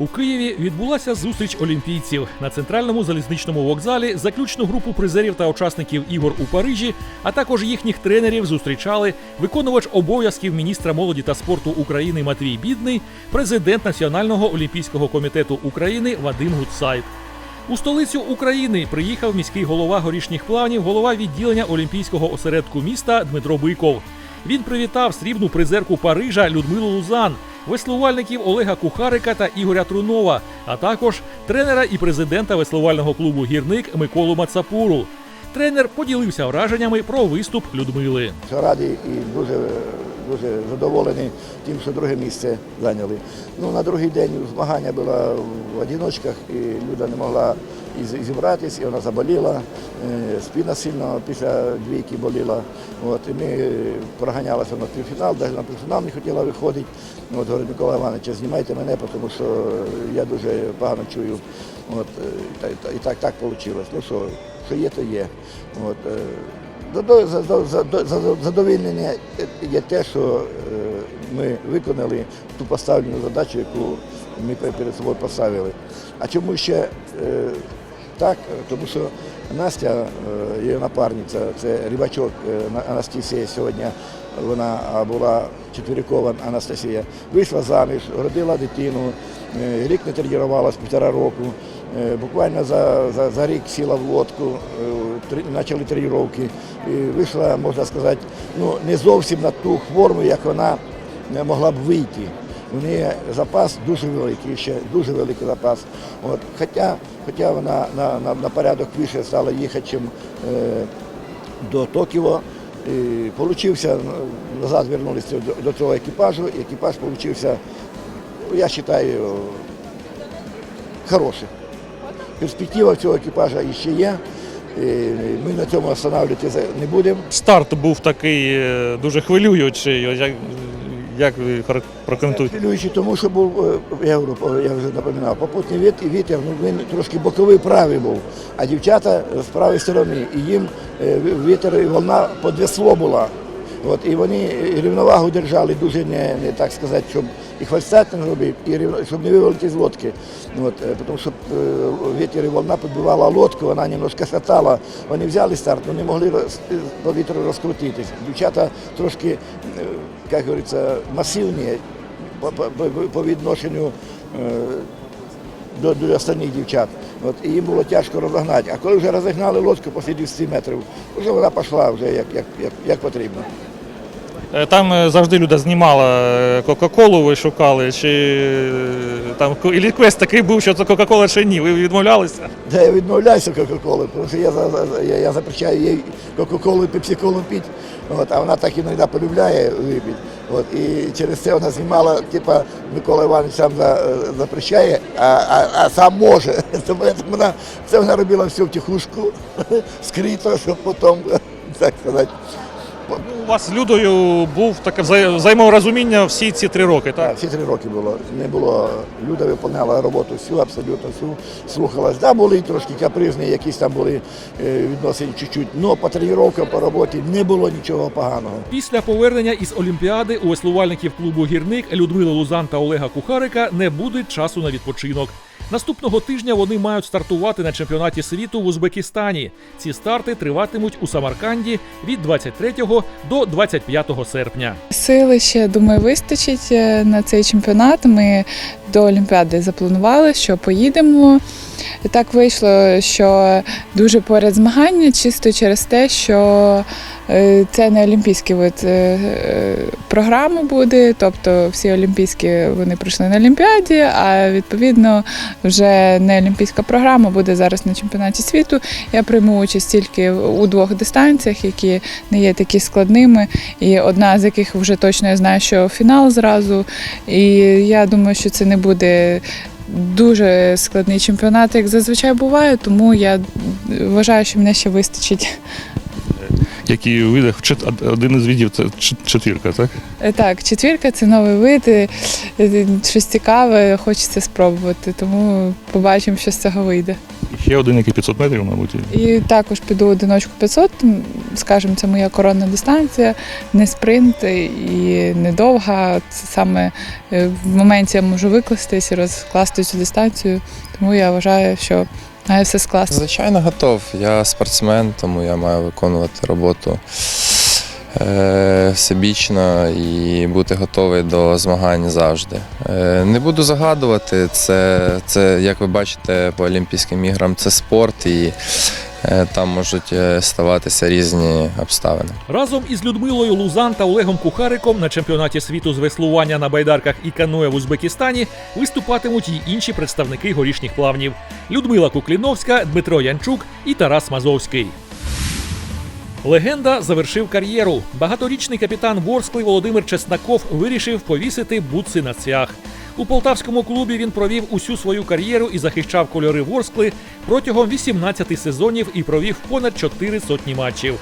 У Києві відбулася зустріч олімпійців на центральному залізничному вокзалі. Заключну групу призерів та учасників ігор у Парижі, а також їхніх тренерів зустрічали виконувач обов'язків міністра молоді та спорту України Матвій Бідний, президент Національного олімпійського комітету України Вадим Гуцайт. У столицю України приїхав міський голова горішніх плавнів, голова відділення Олімпійського осередку міста Дмитро Биков. Він привітав срібну призерку Парижа Людмилу Лузан, веслувальників Олега Кухарика та Ігоря Трунова, а також тренера і президента веслувального клубу Гірник Миколу Мацапуру. Тренер поділився враженнями про виступ Людмили. Раді і дуже, дуже задоволені тим, що друге місце зайняли. Ну, на другий день змагання було в одиночках, і Люда не могла і з- і вона заболіла. Е, Спина сильно після двійки боліла. От, і ми е, проганялися на півфінал, навіть на півфінал не хотіла виходити. От, говорить, Микола Іванович, знімайте мене, тому що я дуже погано чую. От, е, і, та- і так так вийшло. Ну що, що є, то є. От, Задо- задо- задо- задо- Задовільнення є те, що ми виконали ту поставлену задачу, яку ми перед собою поставили. А чому ще так? Тому що Настя, е, її напарниця, це рибачок е, Анастасія сьогодні, вона була четвіркова Анастасія, вийшла заміж, родила дитину, е, рік не тренувалась, півтора року. Буквально за, за, за рік сіла в лодку, почали тренування. І вийшла, можна сказати, ну, не зовсім на ту форму, як вона могла б вийти. У неї запас дуже великий, ще дуже великий запас. От, хоча, хоча вона на, на, на порядок вище стала їхати, чим е, до Токіо. І получився, назад вернулися до, до цього екіпажу, і екіпаж получився, я вважаю, хороший. Перспектива цього екіпажа ще є. Ми на цьому останавливатися не будемо. Старт був такий е, дуже хвилюючий. Як, ви прокоментуєте? Хвилюючи, тому що був, е, я, говорю, я вже напоминав, попутний віт- вітер, ну, він трошки боковий правий був, а дівчата з правої сторони. І їм е, вітер і волна весло була. От, і вони рівновагу держали дуже не, не так сказати, щоб і хвостати не робив, і рівно, щоб не вивалити з лодки. От, е, тому що е, вітер і волна підбивала лодку, вона немножко шатала. Вони взяли старт, але не могли по вітру розкрутитись. Дівчата трошки, е, як говориться, масивні по, по, по- по відношенню до, до останніх дівчат. От, і їм було тяжко розогнати. А коли вже розігнали лодку після 20 метрів, вже вона пішла вже як, як, як, як потрібно. Е, Там е, завжди люди знімала е, Кока-Колу, ви шукали, чи там і квест такий був, що це Кока-Кола чи ні. Ви відмовлялися? Да, я відмовляюся Кока-Коли, тому що я, я, я запрещаю їй Кока-Колу і Пепсі-Колу пити, от, а вона так іноді полюбляє випити. От, і через це вона знімала, типа Микола Іванович сам за, запрещає, а, а, а сам може. Вона, це вона робила все втихушку, скрито, щоб потім, так сказати. У вас з Людою був таке взаєморозуміння всі ці три роки, Так, так? всі три роки було. Не було. Люда виконала роботу всю, абсолютно всю, слухалась. Да, були трошки капризні, якісь там були е, відносини чуть-чуть, але по тренуванням, по роботі не було нічого поганого. Після повернення із Олімпіади у веслувальників клубу Гірник Людмили Лузан та Олега Кухарика не буде часу на відпочинок. Наступного тижня вони мають стартувати на чемпіонаті світу в Узбекистані. Ці старти триватимуть у Самарканді від 23 до 25 серпня. Сили ще думаю вистачить е, на цей чемпіонат. Ми до Олімпіади запланували, що поїдемо. І Так вийшло, що дуже поряд змагання, чисто через те, що е, це не олімпійський вид е, е, програми буде. Тобто всі олімпійські вони пройшли на Олімпіаді, а відповідно вже не олімпійська програма буде зараз на чемпіонаті світу. Я прийму участь тільки у двох дистанціях, які не є такі складними. І одна з яких вже точно я знаю, що фінал зразу. І я думаю, що це не буде дуже складний чемпіонат, як зазвичай буває, тому я вважаю, що мене ще вистачить. Які види? Чет- Один із видів це четвірка, так? Е, Так, четвірка це новий вид, е, щось цікаве, хочеться спробувати, тому побачимо, що з цього вийде. Ще один, який 500 метрів, мабуть. І також піду одиночку 500, м, скажімо, це моя коронна дистанція, не спринт і не довга. Це саме е, в моменті я можу викластись і розкласти цю дистанцію, тому я вважаю, що має все скласти. Звичайно, готов. Я спортсмен, тому я маю виконувати роботу е, всебічно і бути готовий до змагань завжди. Е, не буду загадувати, це, це, як ви бачите, по Олімпійським іграм це спорт і там можуть е, ставатися різні обставини. Разом із Людмилою Лузан та Олегом Кухариком на чемпіонаті світу з веслування на байдарках і каноє в Узбекистані виступатимуть й інші представники горішніх плавнів: Людмила Кукліновська, Дмитро Янчук і Тарас Мазовський. Легенда завершив кар'єру. Багаторічний капітан Ворскли Володимир Чеснаков вирішив повісити бутси на цвях. У полтавському клубі він провів усю свою кар'єру і захищав кольори Ворскли протягом 18 сезонів і провів понад 4 сотні матчів.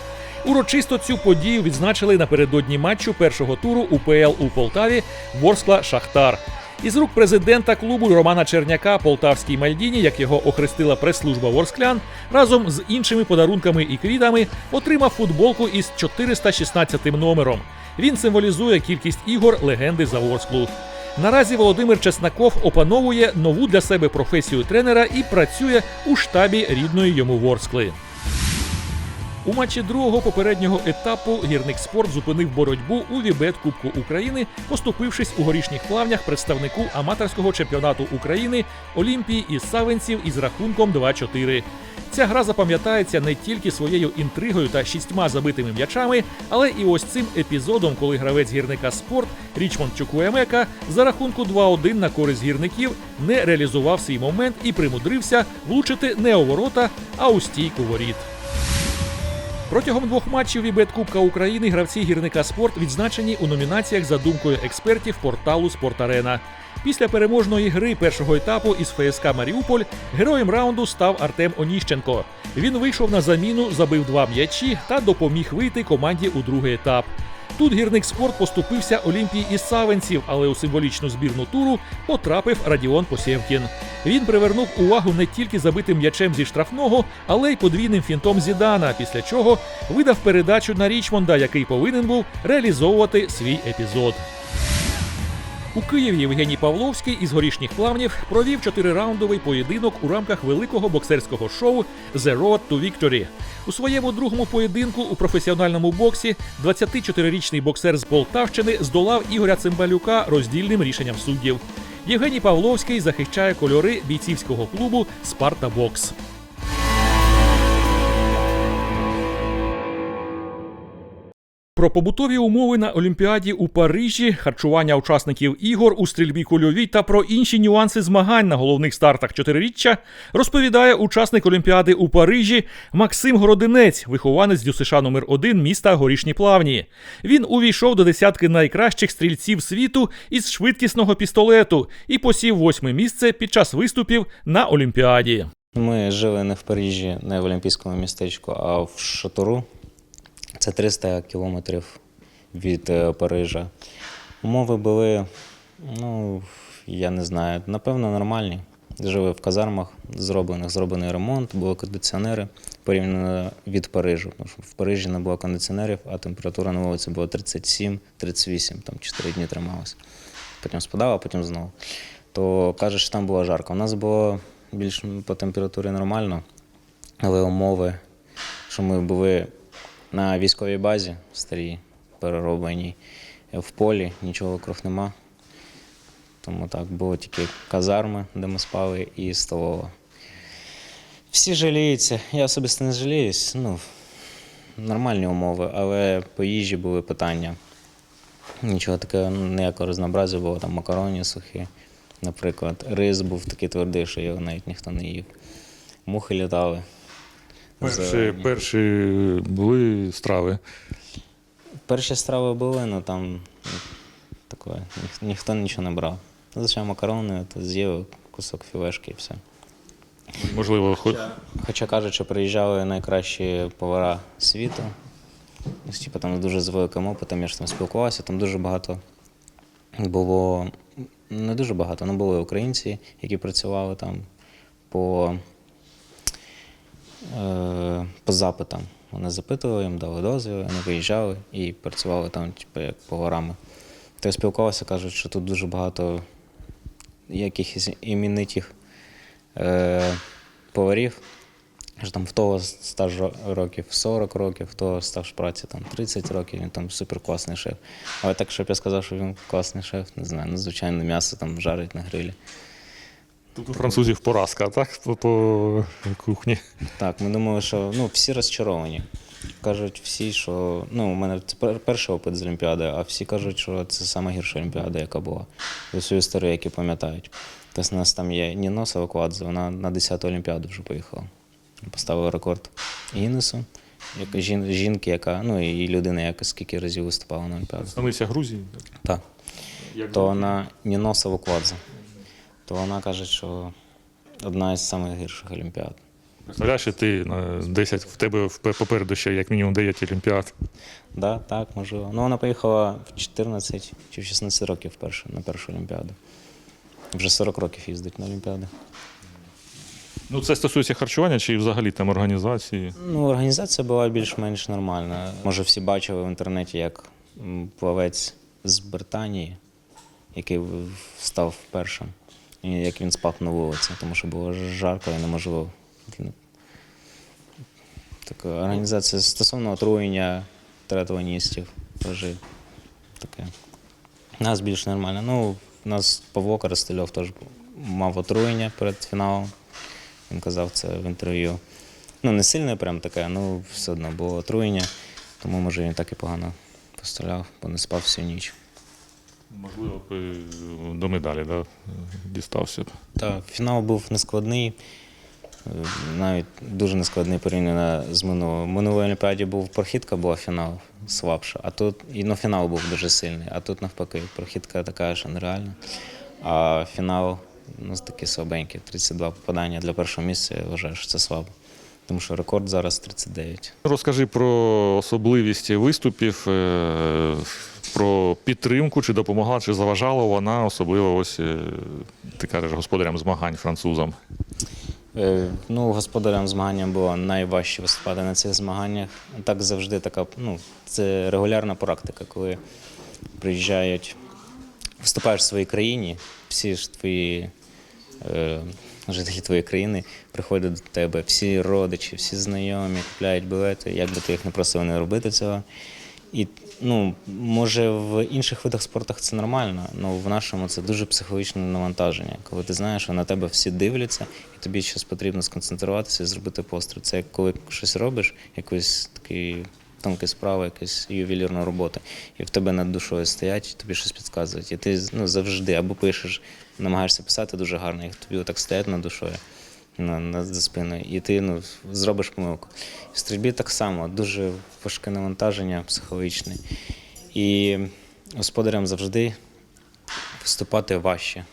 Урочисто цю подію відзначили напередодні матчу першого туру УПЛ у Полтаві Ворскла Шахтар. Із рук президента клубу Романа Черняка Полтавський Мальдіні, як його охрестила прес-служба Ворсклян, разом з іншими подарунками і квітами отримав футболку із 416 номером. Він символізує кількість ігор легенди за Ворсклу. Наразі Володимир Чеснаков опановує нову для себе професію тренера і працює у штабі рідної йому Ворскли. У матчі другого попереднього етапу гірник спорт зупинив боротьбу у Вібет Кубку України, поступившись у горішніх плавнях представнику аматорського чемпіонату України Олімпії із Савенців із рахунком 2-4. Ця гра запам'ятається не тільки своєю інтригою та шістьма забитими м'ячами, але і ось цим епізодом, коли гравець гірника спорт Річмонд Чукуемека за рахунку 2-1 на користь гірників не реалізував свій момент і примудрився влучити не у ворота, а у стійку воріт. Протягом двох матчів Вібет Кубка України гравці гірника спорт відзначені у номінаціях за думкою експертів порталу Спортарена. Після переможної гри першого етапу із ФСК Маріуполь героєм раунду став Артем Оніщенко. Він вийшов на заміну, забив два м'ячі та допоміг вийти команді у другий етап. Тут гірник спорт поступився Олімпії із Савенців, але у символічну збірну туру потрапив Радіон Посєвкін. Він привернув увагу не тільки забитим м'ячем зі штрафного, але й подвійним фінтом Зідана, після чого видав передачу на Річмонда, який повинен був реалізовувати свій епізод. У Києві Євгеній Павловський із горішніх плавнів провів чотирираундовий поєдинок у рамках великого боксерського шоу The Road to Victory. У своєму другому поєдинку у професіональному боксі 24-річний боксер з Полтавщини здолав Ігоря Цимбалюка роздільним рішенням суддів. Євгеній Павловський захищає кольори бійцівського клубу Спарта Бокс. Про побутові умови на Олімпіаді у Парижі, харчування учасників ігор у стрільбі кульовій та про інші нюанси змагань на головних стартах чотириріччя розповідає учасник Олімпіади у Парижі Максим Городинець, вихованець ДЮСШ номер 1 міста Горішні Плавні. Він увійшов до десятки найкращих стрільців світу із швидкісного пістолету і посів восьме місце під час виступів на Олімпіаді. Ми жили не в Парижі, не в Олімпійському містечку, а в Шатуру. Це 300 кілометрів від е, Парижа. Умови були, ну, я не знаю, напевно, нормальні. Жили в казармах, зроблених, зроблений ремонт, були кондиціонери порівняно від Парижу. Тому що в Парижі не було кондиціонерів, а температура на вулиці була 37-38, там 4 дні трималася. Потім спадала, а потім знову. То кажуть, що там було жарко. У нас було більш по температурі нормально, але умови, що ми були на військовій базі старій, переробленій, в полі, нічого вокруг нема. Тому так, було тільки казарми, де ми спали, і столова. Всі жаліються, я особисто не жаліюсь. Ну, нормальні умови, але по їжі були питання. Нічого ну, ніякого разнообразя було, там макароні сухі, наприклад. Рис був такий твердий, що його навіть ніхто не їв. Мухи літали. Перші, перші були страви. Перші страви були, але там ну, таке, ніх- ніхто нічого не брав. Звичайно, макарони, то з'їв кусок філешки і все. Можливо, хоч Хоча кажуть, що приїжджали найкращі повара світу, Ну, Типу, там дуже з великим опитом, я ж там спілкувався, там дуже багато було, не дуже багато, але були українці, які працювали там по, по запитам. Вони запитували, їм дали дозвіл, вони виїжджали і працювали там, типу, як поварами. То я спілкувався, кажуть, що тут дуже багато якихось іменитих е, поварів, що там в того стаж років 40 років, в того стаж праці там 30 років, він там супер класний шеф. Але так, щоб я сказав, що він класний шеф, не знаю, ну, звичайно, м'ясо там жарить на грилі. Тут у французів поразка, так? По, по кухні. Так, ми думали, що ну, всі розчаровані. Кажуть всі, що ну, у мене це пер- перший опит з Олімпіади, а всі кажуть, що це найгірша Олімпіада, яка була. За всю історію, які пам'ятають. Тобто у нас там є Ніно Саваквадзе, вона на 10-ту Олімпіаду вже поїхала. Поставила рекорд Гіннесу, як жін, жінки, яка, ну і людина, яка скільки разів виступала на Олімпіаді. Представниця Грузії. Так. То вона Ніно Саваквадзе. То вона каже, що одна із найгірших Олімпіад. Представляєш, і ти на 10, в тебе попереду ще як мінімум 9 олімпіад. Да, так, можливо. Ну, вона поїхала в 14 чи в 16 років вперше на першу Олімпіаду. Вже 40 років їздить на Олімпіади. Ну, це стосується харчування чи взагалі там організації. Ну, організація була більш-менш нормальна. Може, всі бачили в інтернеті, як плавець з Британії, який став першим, як він спав на вулиці, тому що було жарко і неможливо. Така організація стосовно отруєння тератоністів, теж таке. У нас більш нормально. Ну, у нас Павло Коростельов теж мав отруєння перед фіналом. Він казав це в інтерв'ю. Ну, не сильне прям таке, ну все одно було отруєння, тому може він так і погано постріляв, бо не спав всю ніч. Можливо, е, до медалі да, дістався. Так, фінал був нескладний, е, навіть дуже нескладний порівняно з минулою. В минулій Олімпіаді був прохідка, була фінал слабша, а тут і ну, фінал був дуже сильний, а тут навпаки, прохідка така ж нереальна. А фінал ну, такий слабенький, 32 попадання для першого місця, я вважаю, що це слабо. Тому що рекорд зараз 39. Розкажи про особливість виступів, е, про підтримку, чи допомагала, чи заважала вона, особливо ось е, ти кажеш господарям змагань французам. Е, Ну, господарям змагання було найважче виступати на цих змаганнях. Так завжди така, ну, це регулярна практика, коли приїжджають, виступаєш в своїй країні, всі ж твої е, жителі твоєї країни приходять до тебе, всі родичі, всі знайомі, купляють білети, як би ти їх не просив не робити цього. І ну, може в інших видах спорту це нормально, але в нашому це дуже психологічне навантаження, коли ти знаєш, що на тебе всі дивляться, і тобі щось потрібно сконцентруватися і зробити постріл. Це як коли щось робиш, якусь такий тонкі справи, якусь ювелірну роботу, і в тебе над душою стоять, і тобі щось підказують. І ти ну, завжди або пишеш, намагаєшся писати дуже гарно, як тобі отак стоять над душою на, на, за спиною, і ти ну, зробиш помилку. В стрільбі так само, дуже важке навантаження психологічне. І господарям завжди виступати важче.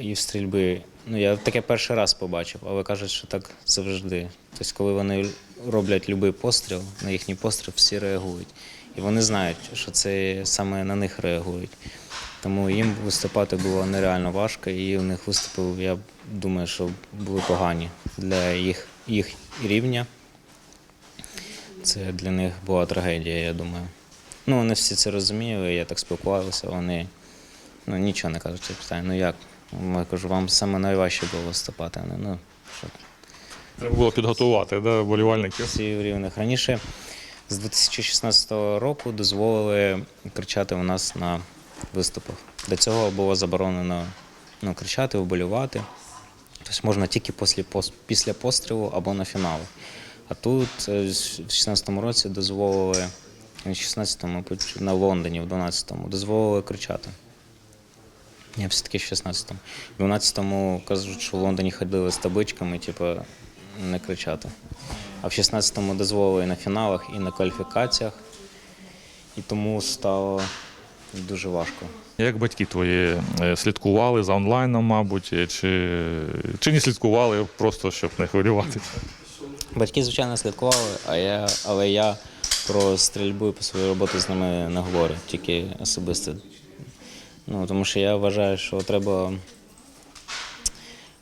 І в стрільби. Ну, я таке перший раз побачив, але кажуть, що так завжди. Тобто, коли вони роблять будь-який постріл, на їхній постріл всі реагують. І вони знають, що це саме на них реагують. Тому їм виступати було нереально важко, і у них виступи, я думаю, що були погані для їх, їх рівня. Це для них була трагедія, я думаю. Ну, вони всі це розуміли, я так спілкувався, вони ну, нічого не кажуть, я питаю, ну як? Я кажу, вам саме найважче було виступати. Вони, ну, що Треба було підготувати да, болівальників. всі рівних. Раніше з 2016 року дозволили кричати у нас на виступах. До цього було заборонено ну, кричати, вболювати. Тобто можна тільки після, пострілу або на фінали. А тут е, в 2016 році дозволили, в 16-му, на Лондоні, в 12-му, дозволили кричати. Ні, все-таки в 16-му. В 12-му кажуть, що в Лондоні ходили з табличками, типу, не кричати. А в 16-му дозволили і на фіналах, і на кваліфікаціях. І тому стало дуже важко. Як батьки твої е, слідкували за онлайном, мабуть, е, чи, чи не слідкували, просто щоб не хвилюватися? Батьки, звичайно, слідкували, а я, але я про стрільбу і про свою роботу з ними не говорю, тільки особисто. Ну, тому що я вважаю, що треба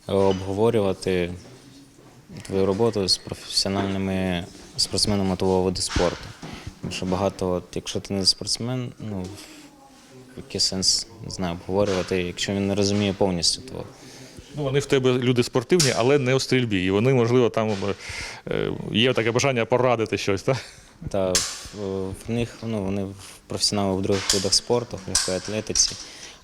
обговорювати твою роботу з професіональними спортсменами того виду спорту. Тому що багато, от, якщо ти не спортсмен, ну, який сенс не знаю, обговорювати, якщо він не розуміє повністю того. Ну, вони в тебе люди спортивні, але не у стрільбі. І вони, можливо, там е, є таке бажання порадити щось, так? Та в, них ну, вони професіонали в других видах спорту, в легкої атлетиці,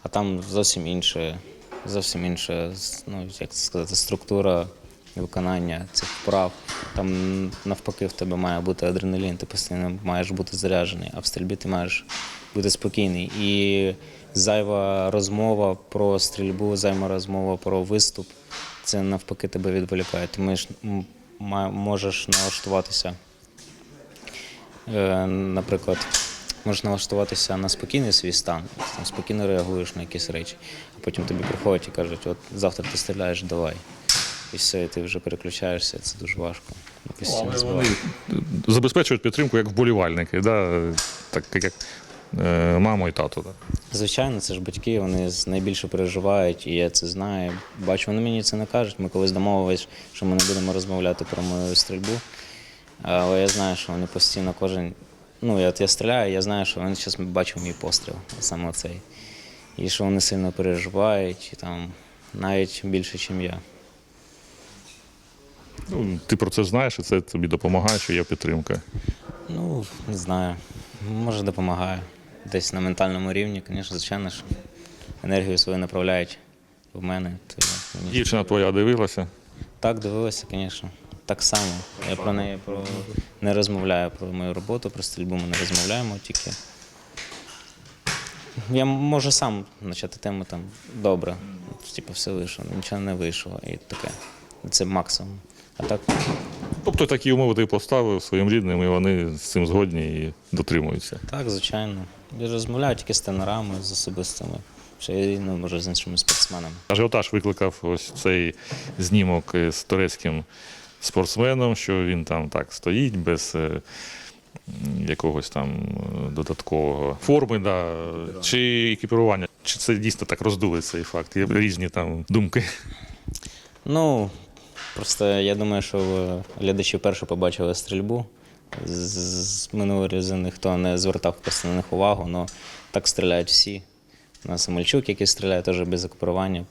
а там зовсім інше, зовсім інша, ну, як сказати, структура виконання цих вправ. Там навпаки в тебе має бути адреналін, ти постійно маєш бути заряджений, а в стрільбі ти маєш бути спокійний. І зайва розмова про стрільбу, зайва розмова про виступ, це навпаки тебе відволікає. Ти маєш, можеш налаштуватися Е, наприклад, можеш налаштуватися на спокійний свій стан, там, спокійно реагуєш на якісь речі, а потім тобі приходять і кажуть, от завтра ти стріляєш, давай. І все, і ти вже переключаєшся, це дуже важко. Але вони забезпечують підтримку як вболівальники, да? так як е, мама і тато. Да? Звичайно, це ж батьки, вони найбільше переживають, і я це знаю. Бачу, вони мені це не кажуть. Ми колись домовились, що ми не будемо розмовляти про мою стрільбу. Але я знаю, що вони постійно кожен. Ну, я, я стріляю, я знаю, що вони зараз бачать мій постріл, саме цей. І що вони сильно переживають, і там навіть більше, ніж я. Ну, ти про це знаєш, і це тобі допомагає, що є підтримка. Ну, не знаю. Може, допомагає. Десь на ментальному рівні, звісно, звичайно, що енергію свою направляють в мене. То мені Дівчина твоя дивилася. Так, дивилася, звісно. Так само. Я про неї про... не розмовляю про мою роботу, про стрільбу ми не розмовляємо тільки. Я можу сам почати тему там добре. Типу, все вийшло, нічого не вийшло. І таке. Це максимум. А так, Тобто такі умови ти поставив своїм рідним, і вони з цим згодні і дотримуються. так, звичайно. Я розмовляю тільки з тренерами, з особистими. Ще й ну, може з іншими спортсменами. Ажіотаж викликав ось цей знімок з турецьким спортсменом, що він там так стоїть без е, якогось там е, додаткового форми, да. чи екіпірування. Чи це дійсно так роздули цей факт? Є різні там думки. Ну, просто я думаю, що глядачі вперше побачили стрільбу. З- минулого разу ніхто не звертав просто на них увагу, але так стріляють всі. У нас Мальчук, який стріляє теж без екіпірування,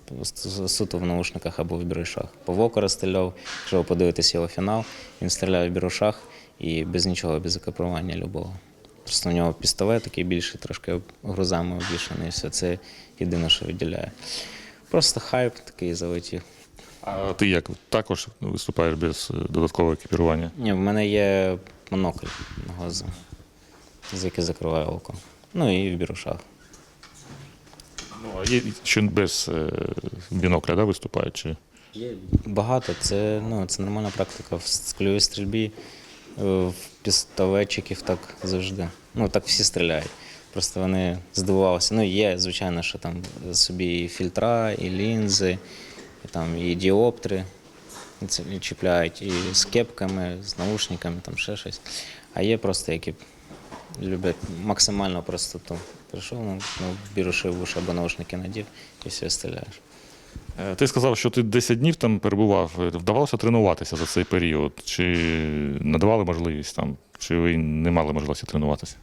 суто в наушниках або в бірушах. Павоко стріляв, якщо ви подивитесь його фінал, він стріляє в бірушах і без нічого, без екіпірування любого. Просто у нього пістолет такий більший, трошки грузами обвішаний, все це єдине, що виділяє. Просто хайп такий залетів. А ти як також виступаєш без е, додаткового екіпірування? Ні, в мене є монокль на глазу, з який закриває око. Ну і в бірушах. Ну, а є що без е, бінокля да, виступають? Чи? Багато, це, ну, це нормальна практика. В скульовій стрільбі е, в пістолетчиків так завжди. Ну, так всі стріляють. Просто вони здивувалися. Ну, є, звичайно, що там собі і фільтра, і лінзи, і, там, і діоптри чіпляють, і з кепками, з наушниками, там ще щось. А є просто, які люблять максимально простоту. Прийшов, ну, ну, біруши в уші або наушники надів і все стріляєш. Е, Ти сказав, що ти 10 днів там перебував. Вдавалося тренуватися за цей період? Чи надавали можливість там, чи ви не мали можливості тренуватися?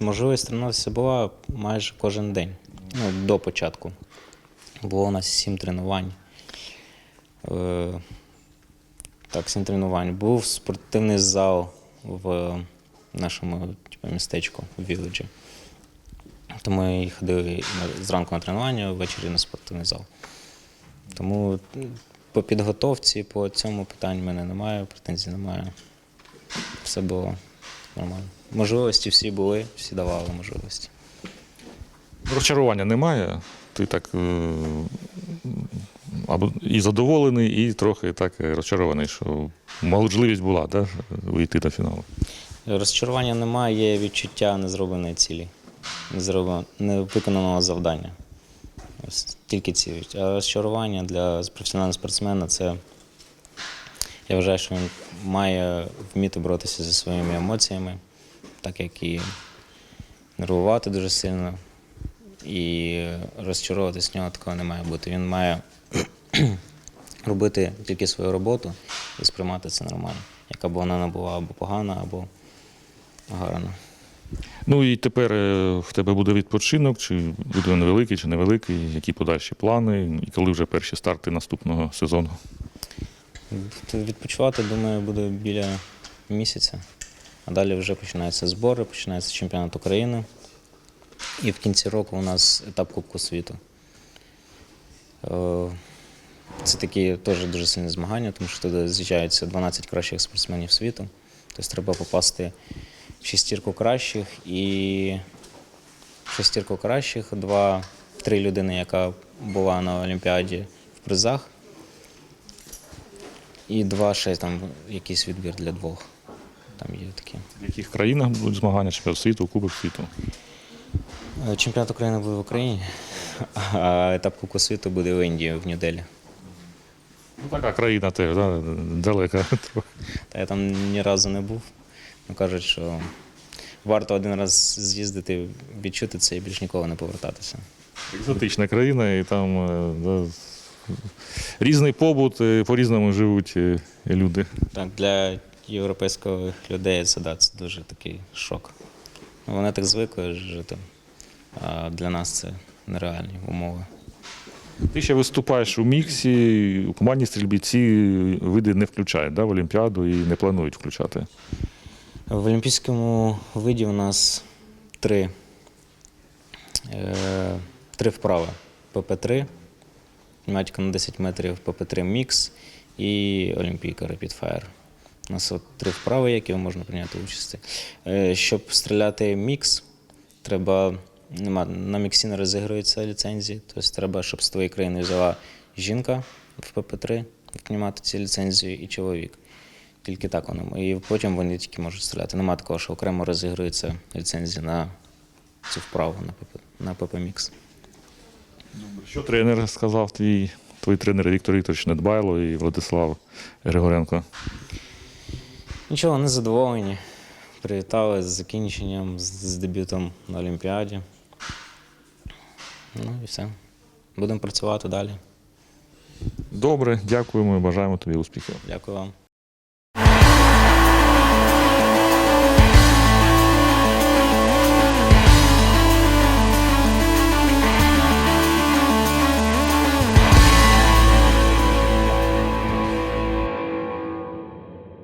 Можливість тренуватися була майже кожен день. Ну, до початку. Було у нас сім тренувань. Е, так, сім тренувань. Був спортивний зал в нашому типу, містечку, в Віледжі. Тому ми ходили зранку на тренування, ввечері на спортивний зал. Тому по підготовці, по цьому питань в мене немає, претензій немає. Все було нормально. Можливості всі були, всі давали можливості. Розчарування немає. Ти так е, і задоволений, і трохи так розчарований, що можливість була да, вийти до фіналу. Розчарування немає, є відчуття незробленої цілі, невиконаного завдання. Ось тільки ці. А розчарування для професіонального спортсмена це. Я вважаю, що він має вміти боротися зі своїми емоціями, так як і нервувати дуже сильно. І розчаровуватись в нього такого не має бути. Він має робити тільки свою роботу і сприймати це нормально. Яка б вона не була або погана, або гарна. Ну і тепер е, в тебе буде відпочинок, чи буде він невеликий, чи невеликий, які подальші плани, і коли вже перші старти наступного сезону. Відпочивати, думаю, буде біля місяця. А далі вже починаються збори, починається чемпіонат України. І в кінці року у нас етап Кубку світу. Е, Це такі теж дуже сильні змагання, тому що туди з'їжджаються 12 кращих спортсменів світу. Тобто треба попасти в шестірку кращих і в шестірку кращих два, три людини, яка була на Олімпіаді в призах. І два ще там якийсь відбір для двох. Там є такі. В яких країнах будуть змагання, чемпіонат світу, Кубок світу? Е, Чемпіонат України буде в Україні, а етап Кубку світу буде в Індії, в Нью-Делі. Ну, така країна теж, да? далека. Та я там ні разу не був. Ну кажуть, що варто один раз з'їздити, відчути це і більш ніколи не повертатися. Екзотична країна, і там е, да, різний побут, е, по-різному живуть люди. Так, для європейських людей це, да, це дуже такий шок. Ну, Вони так звикли жити, для нас це нереальні умови. Ти ще виступаєш у міксі, у командній стрільбі ці види не включають да, в Олімпіаду і не планують включати. В олімпійському виді у нас три, е, три вправи. ПП-3, матька на 10 метрів, ПП-3 мікс і Олімпійка Rapid Fire. У нас от три вправи, які можна прийняти участь. Е, щоб стріляти мікс, треба. Нема, на міксі не розігруються ліцензії. Тобто треба, щоб з твоєї країни взяла жінка в ПП-3 знімати ці ліцензії і чоловік. Тільки так вони. І потім вони тільки можуть стріляти. Нема такого, що окремо розігрується ліцензія на цю вправу на ПП, на ПП Що тренер сказав твій, твої тренери Віктор Вікторович Недбайло і Владислав Григоренко? Нічого, вони задоволені. Привітали з закінченням, з дебютом на Олімпіаді. Ну і все. Будемо працювати далі. Добре, дякуємо і бажаємо тобі успіхів. Дякую вам.